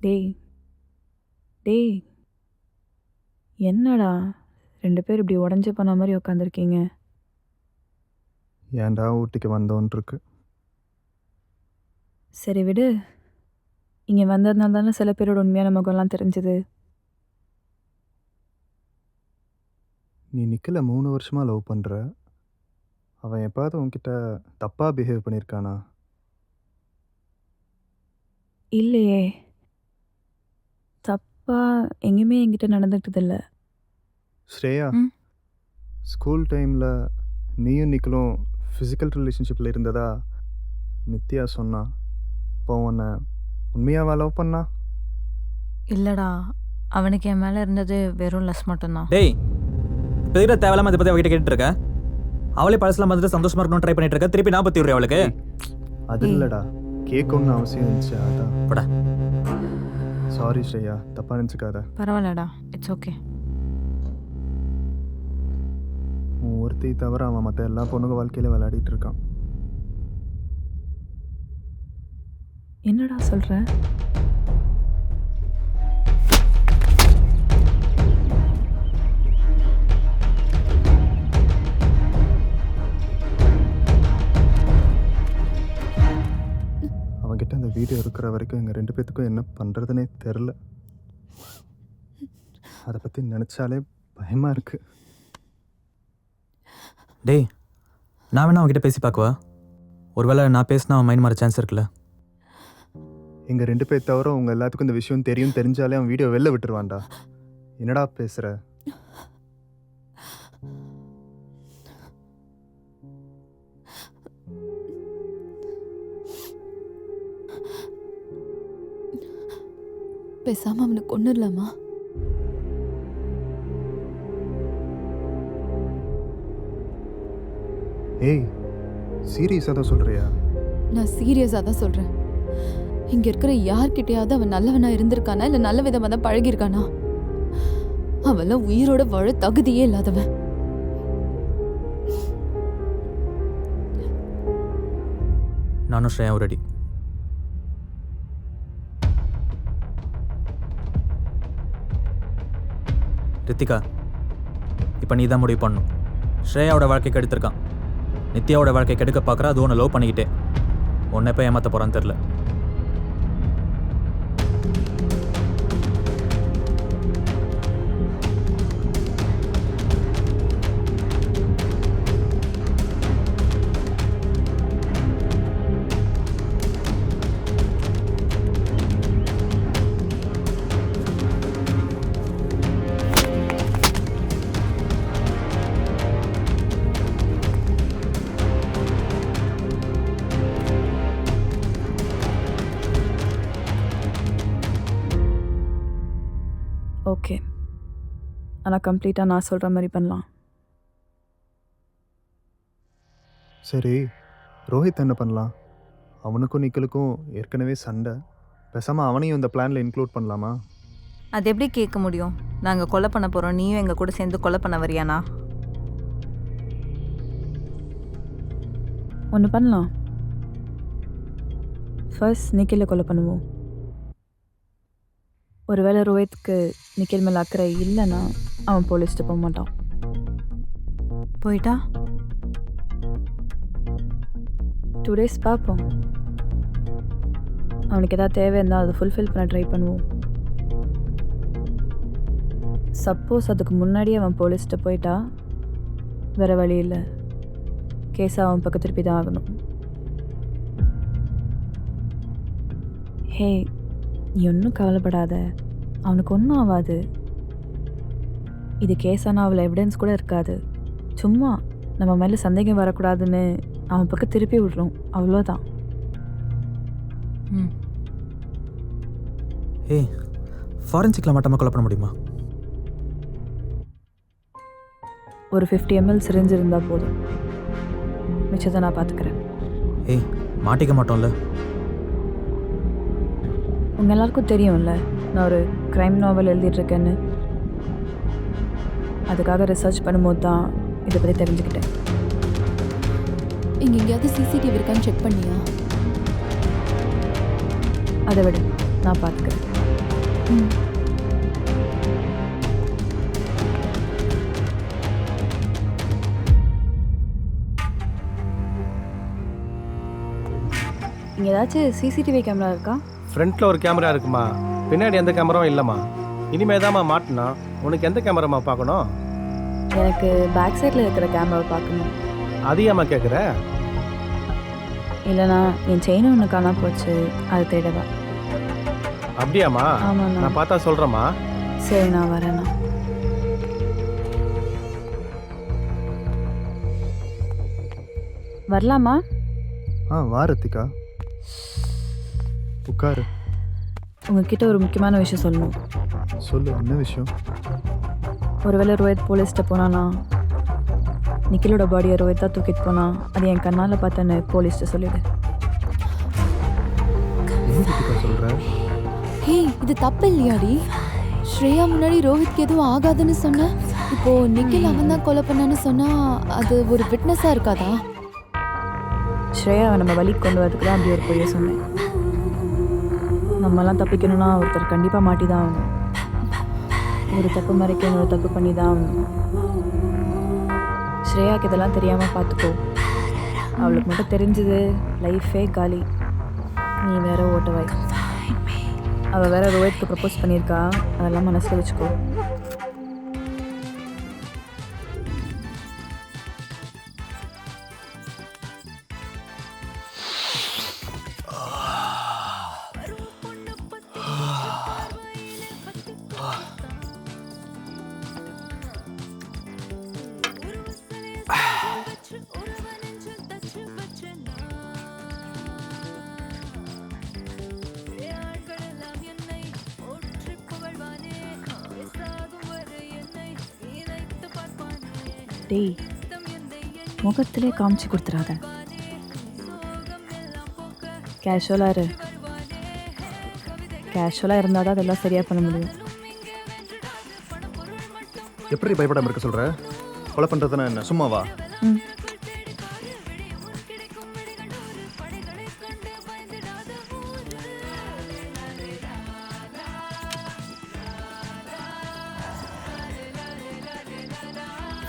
டேய் டேய் என்னடா? ரெண்டு பேர் இப்படி உடஞ்சி போன மாதிரி உட்காந்துருக்கீங்க ஏன்டா ஊட்டிக்கு வந்தோன் இருக்கு சரி விடு. இங்கே வந்ததுனால தானே சில பேரோட உண்மையான முகம்லாம் தெரிஞ்சுது. நீ நிக்கல மூணு வருஷமா லவ் பண்ற. அவன் எப்பாவது உன்கிட்ட தப்பா பிஹேவ் பண்ணியிருக்கானா இல்லையே. தப்பா எங்கேயுமே என்கிட்ட நடந்துக்கிட்டதில்ல. ஸ்ரேயா ம். ஸ்கூல் டைமில் நீயும் நிக்கலும் ஃபிசிக்கல் ரிலேஷன்ஷிப்பில் இருந்ததா? நித்யா சொன்னா அப்போ உன்னை உண்மையாவா லவ் பண்ணா? இல்லடா அவனுக்கு என் மேலே இருந்தது வெறும் லஸ் மட்டும்தான். டேய் இப்போ இருக்கிற தேவையில்லாம இதை பற்றி அவகிட்ட கேட்டுட்டு இருக்க அவளே பழசுலாம் வந்துட்டு சந்தோஷமா இருக்கணும்னு ட்ரை பண்ணிட்டு இருக்க? திருப்பி நாற்பத்தி விடுறேன் அவளுக்கு? அது ஏய். இல்லைடா. கேட்கணும்னு அவசியம் இருந்துச்சு அதான். போடா. சாரி ஸ்ரேயா. தப்பா நினச்சிக்காத. பரவாயில்லடா. இட்ஸ் ஓகே உன் ஒருத்தி தவிர அவன் மற்ற எல்லா பொண்ணுங்க வாழ்க்கையில விளையாடிட்டு இருக்கான். என்னடா சொல்கிற வீடியோ இருக்கிற வரைக்கும் எங்கள் ரெண்டு பேத்துக்கும் என்ன பண்ணுறதுனே தெரில அதை பற்றி நினச்சாலே பயமாக இருக்கு. டேய் நான் வேணா அவகிட்ட பேசி பார்க்கவா? ஒருவேளை நான் பேசினா அவன் மைண்ட் மாற சான்ஸ் இருக்குல்ல? எங்கள் ரெண்டு பேர் தவிர உங்கள் எல்லாத்துக்கும் இந்த விஷயம் தெரியும் தெரிஞ்சாலே அவன் வீடியோ வெளில விட்டுருவான்டா. என்னடா பேசுகிற பேசாம அவனை கொண்டுடலாமா ஏய் சீரியஸாக தான் சொல்கிறியா நான் சீரியஸா தான் சொல்றேன். இங்க இருக்கிற யார்கிட்டயாவது அவன் நல்லவனா இருந்திருக்கானா இல்ல நல்ல விதமா தான் பழகியிருக்கானா? அவெல்லாம் உயிரோட வாழ தகுதியே இல்லாதவன். நானும் ஸ்ரேயா ரெடி ரித்திகா இப்போ நீ தான் முடிவு பண்ணும் ஸ்ரேயாவோட வாழ்க்கை கெடுத்திருக்கான். நித்யாவோட வாழ்க்கை கெடுக்க பார்க்குற அது ஒன்று லவ் பண்ணிக்கிட்டே. உன்னை போய் ஏமாற்ற போகிறான்னு தெரில ஆனால் கம்ப்ளீட்டாக நான் சொல்கிற மாதிரி பண்ணலாம். சரி ரோஹித் என்ன பண்ணலாம்? அவனுக்கும் நிக்கலுக்கும் ஏற்கனவே சண்டை. பேசாமல் அவனையும் இந்த பிளானில் இன்க்ளூட் பண்ணலாமா? அது எப்படி கேட்க முடியும்? நாங்கள் கொலை பண்ண போகிறோம் நீயும் எங்கள் கூட சேர்ந்து கொலை பண்ண வரியானா ஒன்று பண்ணலாம். ஃபர்ஸ்ட் நிக்கில கொலை பண்ணுவோம். ஒருவேளை ரோஹித்க்கு நிக்கில் மேலே அக்கறை இல்லைன்னா அவன் போலீஸ்ட்டு போக மாட்டான். போயிட்டா? டூ டேஸ் பார்ப்போம். அவனுக்கு எதாவது தேவை இருந்தால் அதை ஃபுல்ஃபில் பண்ண ட்ரை பண்ணுவோம். சப்போஸ் அதுக்கு முன்னாடியே அவன் போலீஸ்கிட்ட போயிட்டா? வேறு வழி இல்லை. கேஸை அவன் பக்கம் திருப்பி தான் ஆகணும். ஹே நீ ஒன்றும் கவலைப்படாத. அவனுக்கு ஒன்றும் ஆகாது. இது கேஸான அவள் எவிடன்ஸ் கூட இருக்காது. சும்மா நம்ம மேலே சந்தேகம் வரக்கூடாதுன்னு அவன் பக்கம் திருப்பி விடுறோம். அவ்வளோதான் ம். ஏய் ஃபாரன்சிக்கில் மட்டுமா கொலை பண்ண முடியுமா? ஒரு ஃபிஃப்டி எம்எல் சிரிஞ்சு இருந்தால் போதும். மிச்சத்தை நான் பார்த்துக்கிறேன் ஏய் மாட்டிக்க மாட்டோம்ல? உங்கள் எல்லாருக்கும் தெரியும்ல நான் ஒரு க்ரைம் நாவல் எழுதிட்டுருக்கேன்னு அதுக்காக ரிசர்ச் பண்ணும்போது தான் இதை பற்றி தெரிஞ்சுக்கிட்டேன். இங்க எங்கேயாவது சிசிடிவி இருக்கான்னு செக் பண்ணியா? அதை விடு நான் பார்த்துக்கிறேன். ம். இங்கே ஏதாச்சும் சிசிடிவி கேமரா இருக்கா? ஃப்ரண்ட்டில் ஒரு கேமரா இருக்குமா? பின்னாடி எந்த கேமராவும் இல்லைம்மா. இனிமே தாம்மா மாட்டினா. உனக்கு எந்த கேமராம்மா பார்க்கணும்? எனக்கு பேக் சைடில் இருக்கிற கேமராவை பார்க்கணும். அதிகமாக கேட்குற இல்லைனா என் செயின் ஒன்று காணாம போச்சு அது தேடவா? அப்படியாம்மா? ஆமாண்ணா. நான் பார்த்தா சொல்கிறேம்மா சரி நான் வரேண்ணா. வரலாமா? ஆ வா ரித்திகா உட்காரு. உங்ககிட்ட ஒரு முக்கியமான விஷயம் சொல்லணும். சொல்லு என்ன விஷயம்? ஒருவேளை ரோஹித் போலீஸ்கிட்ட போனானா? நிக்கிலோட பாடியை ரோஹித் தான் தூக்கிட்டு போனா? அது என் கண்ணால் பார்த்தேன்னு போலீஸ்கிட்ட சொல்லிடு. சொல்கிற ஹே இது தப்பு இல்லையாடி? ஸ்ரேயா முன்னாடி ரோஹித்க்கு எதுவும் ஆகாதுன்னு சொன்ன இப்போ நிக்கில் அவன் தான் கொலை பண்ணான்னு சொன்னா அது ஒரு விட்னஸா இருக்காதா? ஸ்ரேயாவை நம்ம வழிக்கு கொண்டு வரதுக்கு தான் அப்படி ஒரு பொய்ய சொன்னேன். நம்மலாம் தப்பிக்கணும்னா ஒருத்தர் கண்டிப்பாக மாட்டி தான் ஆகணும். ஒரு தப்பு மறைக்க இன்னொரு தப்பு பண்ணி தான் ஆகணும் ஸ்ரேயாக்கு இதெல்லாம் தெரியாமல் பார்த்துக்கோ அவளுக்கு மட்டும் தெரிஞ்சது லைஃபே காலி. நீ வேற ஓட்டவாய் அவள் வேற ரோஹித்க்கு ப்ரப்போஸ் பண்ணியிருக்கா. அதெல்லாம் மனசில் வச்சுக்கோ. டேய் முகத்திலே காமிச்சு கொடுத்துறாத. கேஷுவலாக இரு. கேஷுவலாக இருந்தால் தான் அதெல்லாம் சரியாக பண்ண முடியும். எப்படி பயப்படாமல் இருக்க சொல்கிற கொலை பண்ணுறதுனா என்ன? சும்மாவா? ம்.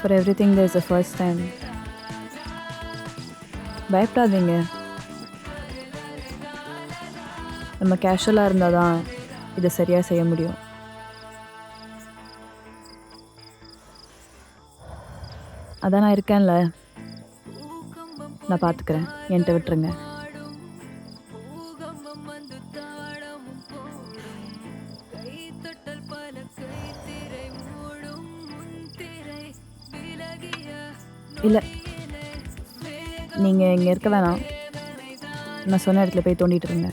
For everything there is a first time பயப்படாதீங்க. நம்ம கேஷுவலாக இருந்தால் தான் இதை சரியாக செய்ய முடியும். அதான் நான் இருக்கேன்ல. நான் பார்த்துக்கிறேன். என்கிட்ட விட்டுருங்க. இல்லை. நீங்கள் இங்கே இருக்க வேணாம். நான் சொன்ன இடத்துல போய் தோண்டிட்டு இருங்க.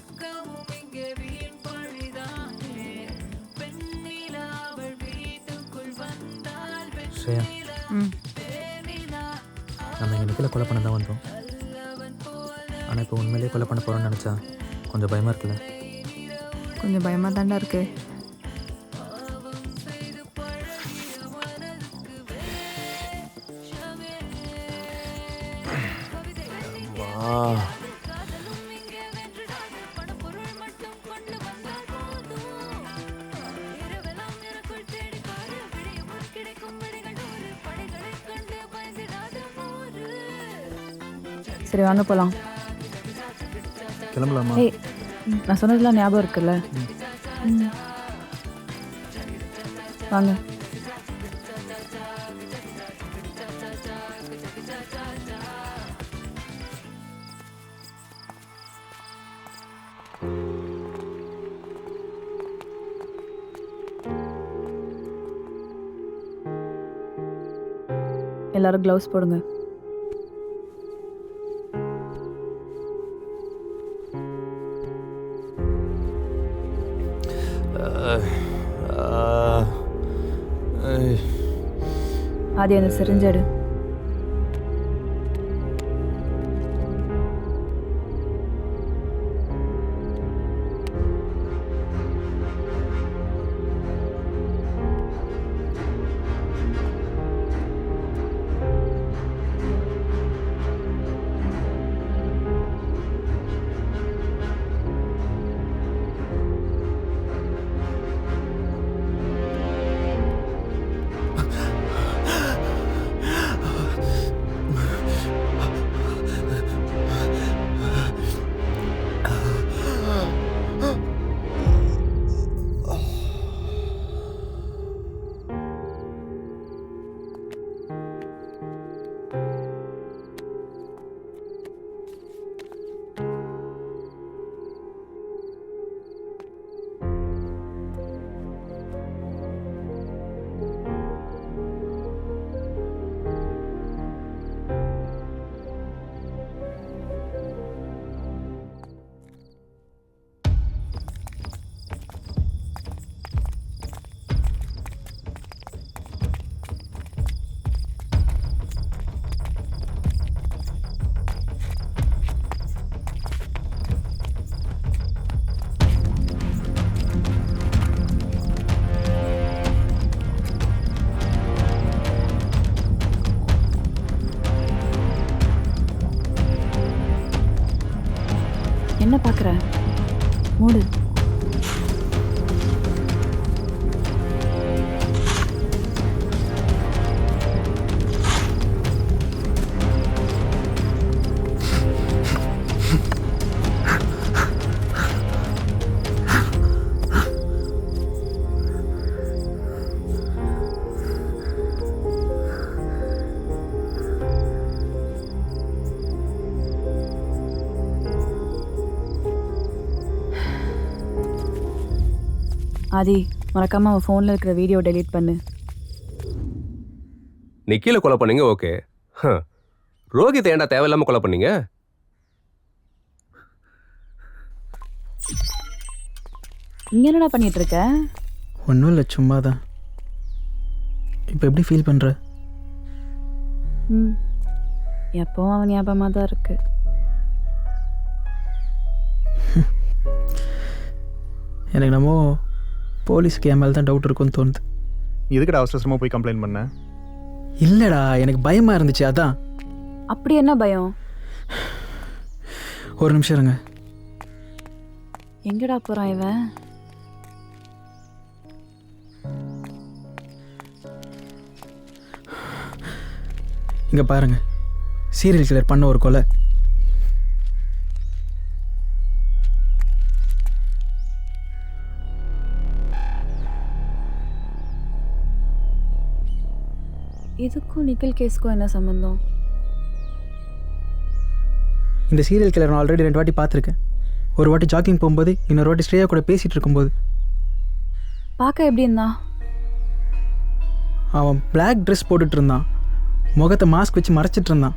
ஸ்ரேயா. ம். நம்ம எங்கள் நிக்கில கொலை பண்ண தான் வந்தோம். ஆனால் இப்போ உண்மையிலேயே கொலை பண்ண போகிறோம்னு நினச்சா கொஞ்சம் பயமாக இருக்குல்ல? கொஞ்சம் பயமாக தாண்டா இருக்கு. போகலாம் கிளம்பலாமா? ஏய் நான் சொன்னதெல்லாம் ஞாபகம் இருக்குல்ல. வாங்க. எல்லாரும் க்ளவுஸ் போடுங்க. ஆதி அந்த சிரிஞ்சடு. என்ன பார்க்குற? மூடு. ஆதி மறக்காம அவன் ஃபோனில் இருக்கிற வீடியோ டெலீட் பண்ணு. நிக்கில கொலை பண்ணீங்க ஓகே ரோஹித் ஏன்டா தேவையில்லாம கொலை பண்ணீங்க? இங்கே என்னடா பண்ணிட்டு இருக்க ஒன்றும் இல்லை சும்மா தான் இப்போ எப்படி ஃபீல் பண்ணுற ம். எப்பவும் அவன் ஞாபகமாக தான் இருக்கு. எனக்கு நம்ம போலீஸ்க்கு என் மேலே தான் டவுட் இருக்கும்னு தோணுது. எதுக்குடா அவசர அவசரமாக போய் கம்ப்ளைண்ட் பண்ண? இல்லைடா எனக்கு பயமாக இருந்துச்சு அதான். அப்படி என்ன பயம்? ஒரு நிமிஷம் இருங்க. எங்கடா போகிறான் இவன்? இங்கே பாருங்க. சீரியல் கில்லர் பண்ண ஒரு கொலை. இதுக்கும் நிக்கில் கேஸ்க்கும் என்ன சம்மந்தம் இந்த சீரியல் கில்லர் நான் ஆல்ரெடி ரெண்டு வாட்டி பார்த்துருக்கேன். ஒரு வாட்டி ஜாக்கிங் போகும்போது இன்னொரு வாட்டி ஸ்ரேயா கூட பேசிகிட்டு இருக்கும்போது. பார்க்க எப்படி இருந்தான் அவன் Black ட்ரெஸ் போட்டுட்டு இருந்தான். முகத்தை மாஸ்க் வச்சு மறைச்சிட்டு இருந்தான்.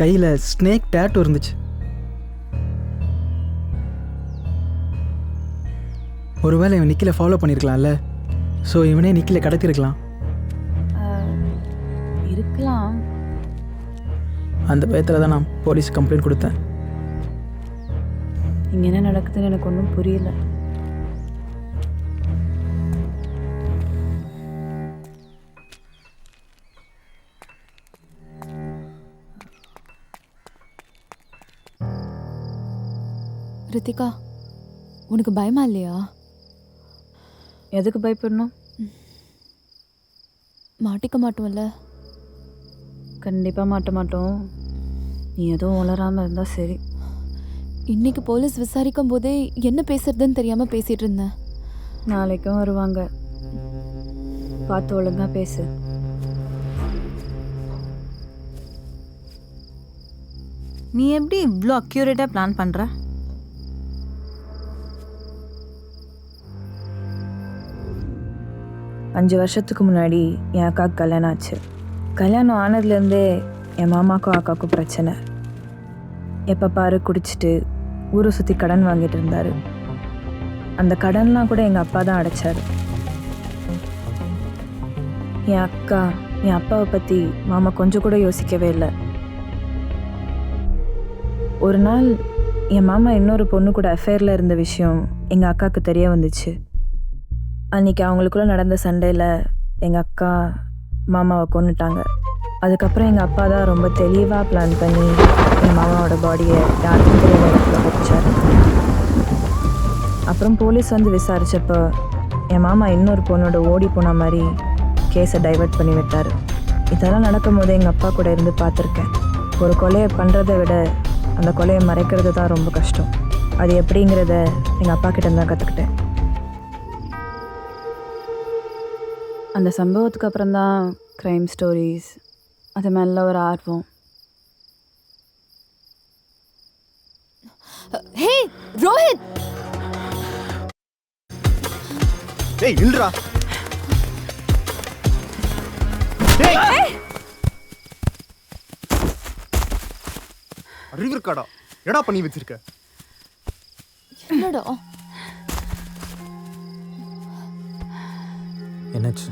கையில் ஸ்னேக் டேட்டு இருந்துச்சு. ஒருவேளை இவன் நிக்கில ஃபாலோ பண்ணியிருக்கலாம்ல ஸோ இவனே நிக்கில கடத்திருக்கலாம். இருக்கலாம். அந்த பயத்தில் தான் நான் போலீஸ் கம்ப்ளைண்ட் கொடுத்தேன். இங்கே என்ன நடக்குதுன்னு எனக்கு ஒன்றும் புரியல. ரித்திகா உனக்கு பயமா இல்லையா? எதுக்கு பயப்படணும்? மாட்டிக்க மாட்டோம்ல. கண்டிப்பாக மாட்ட மாட்டோம். நீ எதுவும் உளராமல் இருந்தால் சரி. இன்னைக்கு போலீஸ் விசாரிக்கும் போதே என்ன பேசுறதுன்னு தெரியாம பேசிட்டு இருந்தேன். நாளைக்கும் வருவாங்க. பார்த்து ஒழுங்கா பேசு. நீ எப்படி இவ்வளோ அக்யூரேட்டாக பிளான் பண்ணுற அஞ்சு வருஷத்துக்கு முன்னாடி என் அக்காவுக்கு கல்யாணம் ஆச்சு. கல்யாணம் ஆனதுலேருந்தே என் மாமாக்கும் அக்காவுக்கும் பிரச்சனை. எப்போ பாரு குடிச்சிட்டு ஊரை சுற்றி கடன் வாங்கிட்டு இருந்தார். அந்த கடன்லாம் கூட எங்கள் அப்பா தான் அடைச்சார். என் அக்கா என் அப்பாவை பற்றி மாமா கொஞ்சம் கூட யோசிக்கவே இல்லை. ஒரு நாள் என் மாமா இன்னொரு பொண்ணு கூட அஃபேரில் இருந்த விஷயம் எங்கள் அக்காவுக்கு தெரிய வந்துச்சு. அன்னைக்கு அவங்களுக்குள்ள நடந்த சண்டையில் எங்கள் அக்கா மாமாவை கொண்டுட்டாங்க அதுக்கப்புறம் எங்கள் அப்பா தான் ரொம்ப தெளிவாக பிளான் பண்ணி என் மாமாவோட பாடியை யாருக்கும் தெரியாத இடத்துல வச்சார் அப்புறம் போலீஸ் வந்து விசாரித்தப்போ என் மாமா இன்னொரு பொண்ணோட ஓடி போன மாதிரி கேஸை டைவர்ட் பண்ணி விட்டார். இதெல்லாம் நடக்கும்போது எங்கள் அப்பா கூட இருந்து பார்த்துருக்கேன். ஒரு கொலையை பண்ணுறதை விட அந்த கொலையை மறைக்கிறது தான் ரொம்ப கஷ்டம். அது எப்படிங்கிறத எங்கள் அப்பா கிட்ட தான் கற்றுக்கிட்டேன் அந்த சம்பவத்துக்கு அப்புறம் தான் க்ரைம் ஸ்டோரிஸ் அது மேலே ஒரு ஆர்வம். ஹே ரோஹித் ஏய் இல்லடா அறிவு இருக்காடா எடா பண்ணி வச்சிருக்க? என்னடா? என்னாச்சு?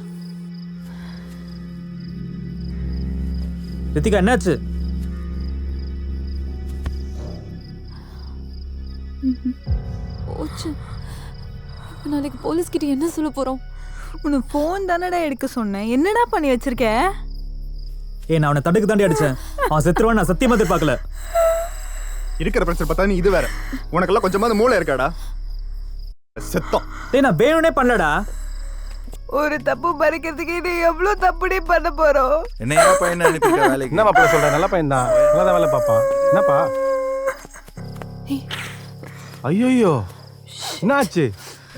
ரித்திகா என்னாச்சு? போச்சு. நாளைக்கு போலீஸ் கிட்ட என்ன சொல்ல போறோம்? உனக்கு ஃபோன் தானடா எடுக்க சொன்னேன். என்னடா பண்ணி வச்சிருக்க? ஏய் நான் அவனை தடுக்கு தாண்டி அடிச்சேன். அவன் செத்துருவான் நான் சத்தியமா எதிர்பார்க்கல. இருக்கிற பிரச்சனை பார்த்தா நீ இது வேற. உனக்கெல்லாம் கொஞ்சமாவது மூளை இருக்காடா? செத்தம். டேய் நான் வேணும்னே பண்ணலடா. ஒரு தப்பு மறைக்கிறதுக்கு நீ எவ்வளோ தப்புடி பண்ண போறோம்? என்னையா பையனை அனுப்பிட்ட வேலைக்கு? என்ன மாப்பிள்ள சொல்ற? நல்ல பையன் தான் நல்லா தான் வேலை பார்ப்பான். என்னப்பா? ஐயோ என்ன ஆச்சு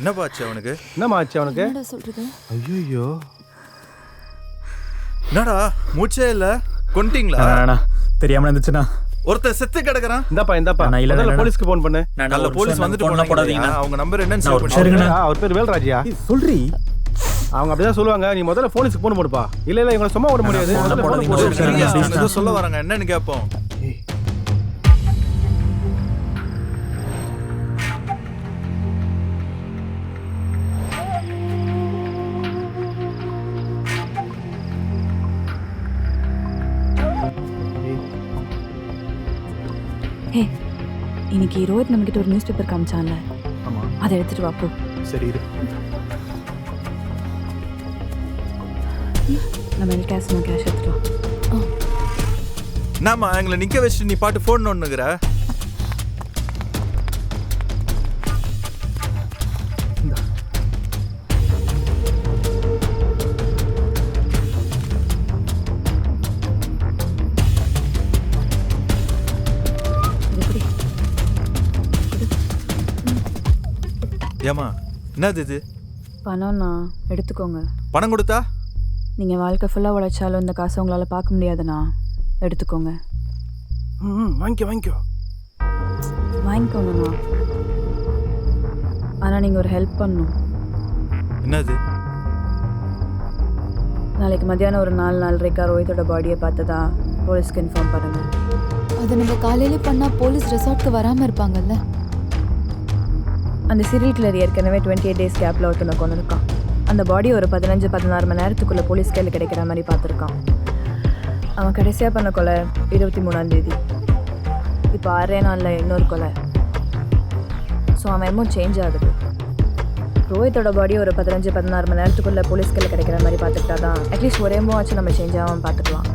என்னப்பா ஆச்சு அவனுக்கு? என்னம்மா ஆச்சு அவனுக்கு? சொல்றது? ஐயோ என்னடா மூச்சே இல்ல? கொன்ட்டீங்களா? வேணா தெரியாம இருந்துச்சுன்னா ஒருத்தன் செத்து கிடக்குறான். இந்தாப்பா இந்தாப்பா. அண்ணா, இல்ல, போலீஸ்க்கு ஃபோன் பண்ணு. நல்ல போலீஸ் வந்துட்டு போனாங்க போடாதீங்கண்ணா. அவங்க நம்பர் என்னன்னு நான் ஒரு சொல்லி சரிங்கண்ணா. ஆ, அவர் பேர் வேல்ராஜியா. சொல்றி. அவங்க அப்படிதான் சொல்லுவாங்க. நீ முதல்ல போலீஸ்க்கு போன் பண்ணுப்பா இல்ல இல்ல இவங்களை சும்மா விட முடியாது. முதல்ல phone போடு. ஏதோ சொல்ல வராங்க. என்னன்னு கேட்போம் ஹே இன்னைக்கு ரோஹித் நம்மக்கிட்ட ஒரு நியூஸ் பேப்பர் காமிச்சான்ல அதை எடுத்துட்டு வா போ. சரி இரு. நம்ம கேஷ் கேஷ் எங்களை நிக்க வச்சுட்டு நீ பாட்டு போன் ஒண்ணுங்கிற இது எப்படி ஏமா என்னது இது? பணம்ண்ணா எடுத்துக்கோங்க. பணம் கொடுத்தா? நீங்கள் வாழ்க்கை ஃபுல்லாக உழைச்சாலும் இந்த காசை உங்களால் பார்க்க முடியாதுண்ணா. எடுத்துக்கோங்க. ம், வாங்கிக்கோ வாங்கிக்கோ. வாங்கிக்கோங்கண்ணா. ஆனால் நீங்கள் ஒரு ஹெல்ப் பண்ணணும். என்னது? நாளைக்கு மத்தியானம் ஒரு நாலு நாலரைக்கா ரோஹித்தோட பாடியை பார்த்ததா போலீஸ்க்கு இன்ஃபார்ம் பண்ணுங்கள் அதை நம்ம காலையில பண்ணா போலீஸ் ரெசார்ட்க்கு வராம இருப்பாங்கல்ல? அந்த சீரியல் கிளர் ஏற்கனவே டுவெண்ட்டி எயிட் டேஸ் கேப்பில் ஒருத்தனை கொண்டு இருக்கான் அந்த பாடி ஒரு பதினஞ்சு பதினாறு மணி நேரத்துக்குள்ளே போலீஸ் கையில் கிடைக்கிற மாதிரி பார்த்துருக்கான். அவன் கடைசியாக பண்ண கொலை இருபத்தி மூணாந்தேதி இப்போ ஆறே நாளில் இன்னொரு கொலை. ஸோ அவன் எமோ சேஞ்ச் ஆகுது. ரோஹித்தோட பாடி ஒரு பதினஞ்சு பதினாறு மணி நேரத்துக்குள்ளே போலீஸ் கையில் கிடைக்கிற மாதிரி பார்த்துக்கிட்டா தான் அட்லீஸ்ட் ஒரே ஆச்சு நம்ம சேஞ்ச் ஆகாமல் பார்த்துக்கலாம்.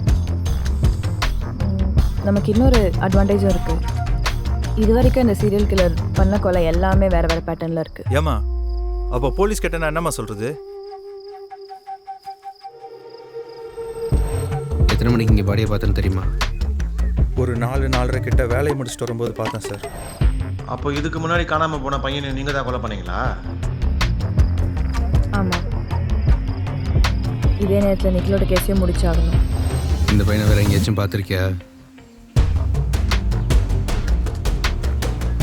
நமக்கு இன்னொரு அட்வான்டேஜும் இருக்குது இது வரைக்கும் இந்த சீரியல் கில்லர் பண்ண கொலை எல்லாமே வேறு வேறு பேட்டர்னில் இருக்குது ஏமா அப்போ போலீஸ் கிட்ட நான் என்னம்மா சொல்றது? எத்தனை மணிக்கு இங்கே பாடியை பார்த்தேன்னு தெரியுமா? ஒரு நாலு நாலரை கிட்ட வேலையை முடிச்சுட்டு வரும்போது பார்த்தேன் சார். அப்போ இதுக்கு முன்னாடி காணாம போன பையனை நீங்க தான் கொலை பண்ணீங்களா? ஆமாம் இதே நேரத்தில் நிக்கிலோட கேஸையும் முடிச்சாகணும். இந்த பையனை வேற எங்கேயாச்சும் பார்த்துருக்கியா?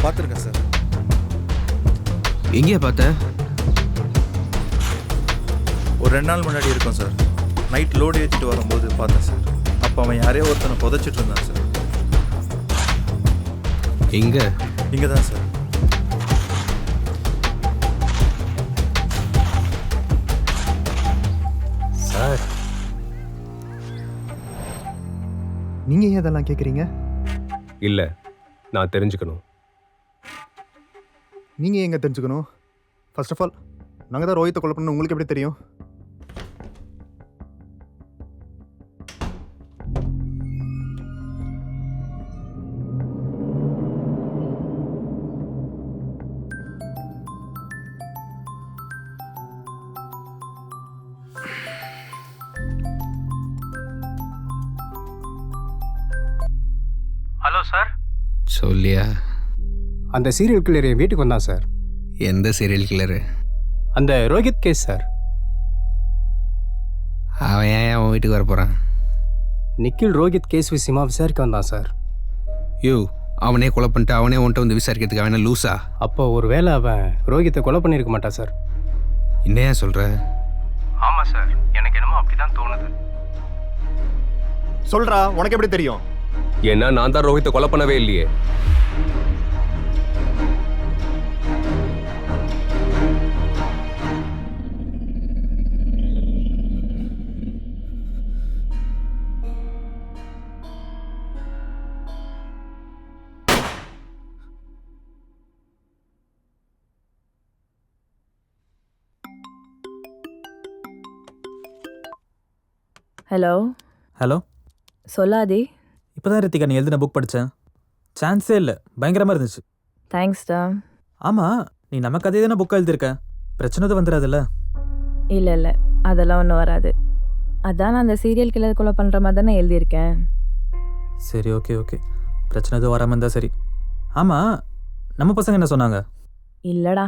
பார்த்துருக்கேன் சார். எங்கேயா பார்த்த? ஒரு ரெண்டு நாள் முன்னாடி இருக்கும் சார். நைட் லோடு ஏற்றிட்டு வரும்போது பார்த்தேன் சார். அப்போ அவன் யாரையோ ஒருத்தனை புதைச்சிட்டு இருந்தான் சார் எங்க இங்கே? தான் சார் சார். நீங்க ஏன் இதெல்லாம் கேட்குறீங்க இல்ல நான் தெரிஞ்சுக்கணும். நீங்க எங்க தெரிஞ்சுக்கணும்? ஃபர்ஸ்ட் ஆஃப் ஆல் நாங்கள் தான் ரோஹித்தை கொலை பண்ணணும் உங்களுக்கு எப்படி தெரியும்? சார்? சொல்லியா? அந்த சீரியல் கில்லர் என் வீட்டுக்கு வந்தான் சார். எந்த சீரியல் கில்லரு அந்த ரோஹித் கேஸ் சார். அவன் ஏன் அவன் வீட்டுக்கு வர போகிறான் நிக்கில் ரோஹித் கேஸ் விஷயமா விசாரிக்க வந்தான் சார். யூ அவனே கொலை பண்ணிட்டு அவனே உன்ட்ட வந்து விசாரிக்கிறதுக்கு அவன் என்ன லூசா? அப்போ ஒருவேளை அவன் ரோஹித்தை கொலை பண்ணியிருக்க மாட்டான் சார். என்னையா சொல்கிற ஆமாம் சார். எனக்கு என்னமோ அப்படி தான் தோணுது. சொல்றா உனக்கு எப்படி தெரியும்? ஏன்னா நான் தான் ரோஹித்தை கொலை பண்ணவே இல்லையே. ஹலோ ஹலோ சொல்லாதே. இப்போ தான் ரித்திகா நீ எழுதின புக் படித்தேன் சான்ஸே இல்லை. பயங்கரமாக இருந்துச்சு. தேங்க்ஸ்டா ஆமாம் நீ நம்ம கதையை தானே புக் எழுதியிருக்க? பிரச்சனை எதுவும் வந்துடாதுல்ல இல்லை இல்லை. அதெல்லாம் ஒன்றும் வராது. அதான் நான் அந்த சீரியல் கில்லர் கொலை பண்ணுற மாதிரி தானே எழுதியிருக்கேன். சரி ஓகே ஓகே பிரச்சனை எதுவும் வராமல் இருந்தால் சரி. ஆமாம் நம்ம பசங்க என்ன சொன்னாங்க? இல்லைடா.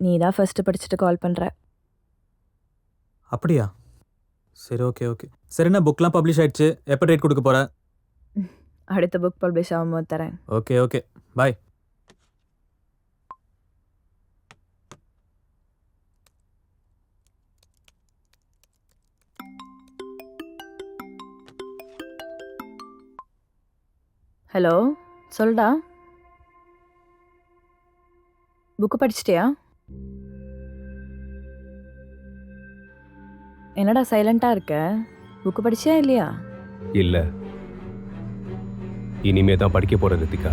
நீ தான் ஃபஸ்ட்டு படிச்சுட்டு கால் பண்ணுற அப்படியா? சரி ஓகே ஓகே சரி என்ன புக்லாம் பப்ளிஷ் ஆயிடுச்சு. எப்போ டேட் கொடுக்க போகிற அடுத்த புக் பப்ளிஷ் ஆகும்போது தரேன். ஓகே ஓகே பாய் ஹலோ சொல்டா. புக்கு படிச்சிட்டியா? என்னடா சைலண்ட்டாக இருக்க? புக்கு படிச்சியா இல்லையா? இல்ல. இனிமே தான் படிக்க போகிற ரித்திகா